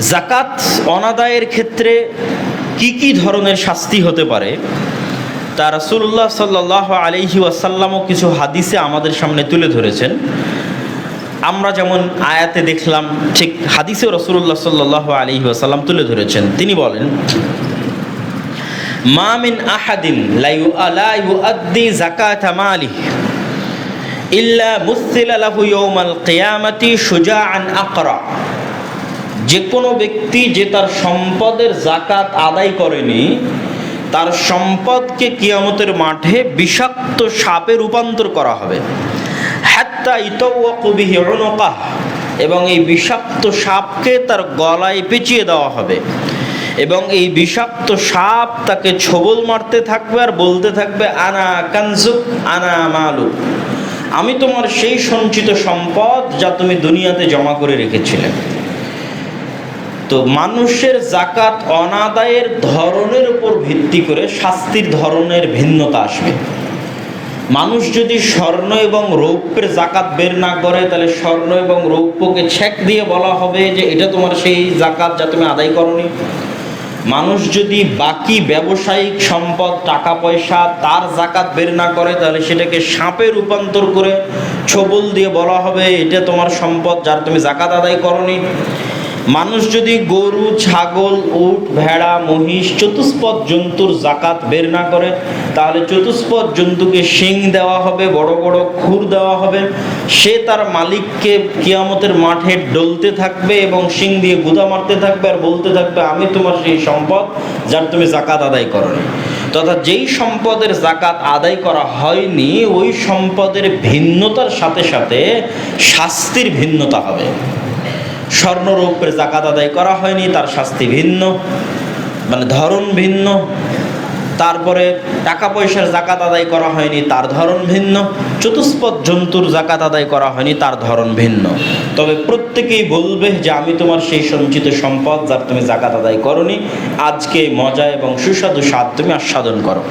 জাকাত অনাদায়ের ক্ষেত্রে কি কি ধরনের শাস্তি হতে পারে? তা রাসুল্লাহ সাল্লাহ আলহি ওয়াসাল্লামও কিছু হাদিসে আমাদের সামনে তুলে ধরেছেন। আমরা যেমন আয়াতে দেখলাম, ঠিক হাদিসে রসুল্লাহ সাল্লাহ আলহি ওয়াসাল্লাম তুলে ধরেছেন। তিনি বলেন মামিন আহাদিন লাইউ আদ্দি জাকাত ইল্লা মুসিল আলাহু ইয়ৌমাল কিয়ামাতি সুজাআন আকরা। যে কোনো ব্যক্তি যে তার সম্পদের জাকাত আদায় করেনি, তার সম্পদকে কিয়ামতের মাঠে বিষাক্ত সাপে রূপান্তর করা হবে। হাত্তা ইতবিহি উনুকাহ এবং এই বিষাক্ত সাপকে তার গলায় পেঁচিয়ে দেওয়া হবে। এবং এই বিষাক্ত সাপ তাকে ছবল মারতে থাকবে আর বলতে থাকবে, আনা কানজুক, আনা মালুক আমি তোমার সেই সঞ্চিত সম্পদ যা তুমি দুনিয়াতে জমা করে রেখেছিলে। তো মানুষের জাকাত অনাদায়ের ধরনের উপর ভিত্তি করে শাস্তির ধরনের ভিন্নতা আসবে। মানুষ যদি স্বর্ণ এবং রৌপ্যের জাকাত বের না করে, তাহলে স্বর্ণ এবং রৌপ্যকে ছেক দিয়ে বলা হবে যে এটা তোমার সেই জাকাত যা তুমি আদায় করনি। মানুষ যদি বাকি ব্যবসায়িক সম্পদ, টাকা পয়সা তার জাকাত বের না করে, তাহলে সেটাকে সাপে রূপান্তর করে ছবল দিয়ে বলা হবে, এটা তোমার সম্পদ যার তুমি জাকাত আদায় করনি। মানুষ যদি গরু, ছাগল, উট, ভেড়া, মহিষ, চতুষ্পদ জন্তুর জাকাত বের না করে, তাহলে চতুষ্পদ জন্তুকে শিং দেওয়া হবে, বড় বড় খুর দেওয়া হবে। সে তার মালিককে কিয়ামতের মাঠে ডলতে থাকবে এবং শিং দিয়ে গুদা মারতে থাকবে আর বলতে থাকবে, আমি তোমার সেই সম্পদ যার তুমি জাকাত আদায় করনি। তথা যেই সম্পদের জাকাত আদায় করা হয়নি, ওই সম্পদের ভিন্নতার সাথে সাথে শাস্তির ভিন্নতা হবে। স্বর্ণরৌপ্যের জাকাত আদায় করা হয়নি, তার শাস্তি ভিন্ন মানে ধরন ভিন্ন। তারপরে টাকা পয়সার জাকাত আদায় করা হয়নি, তার ধরন ভিন্ন। চতুষ্পদ জন্তুর জাকাত আদায় করা হয়নি, তার ধরন ভিন্ন। তবে প্রত্যেকেই বলবে যে, আমি তোমার সেই সঞ্চিত সম্পদ যার তুমি জাকাত আদায় করনি, আজকে মজা এবং সুস্বাদু স্বাদ তুমি আস্বাদন করো।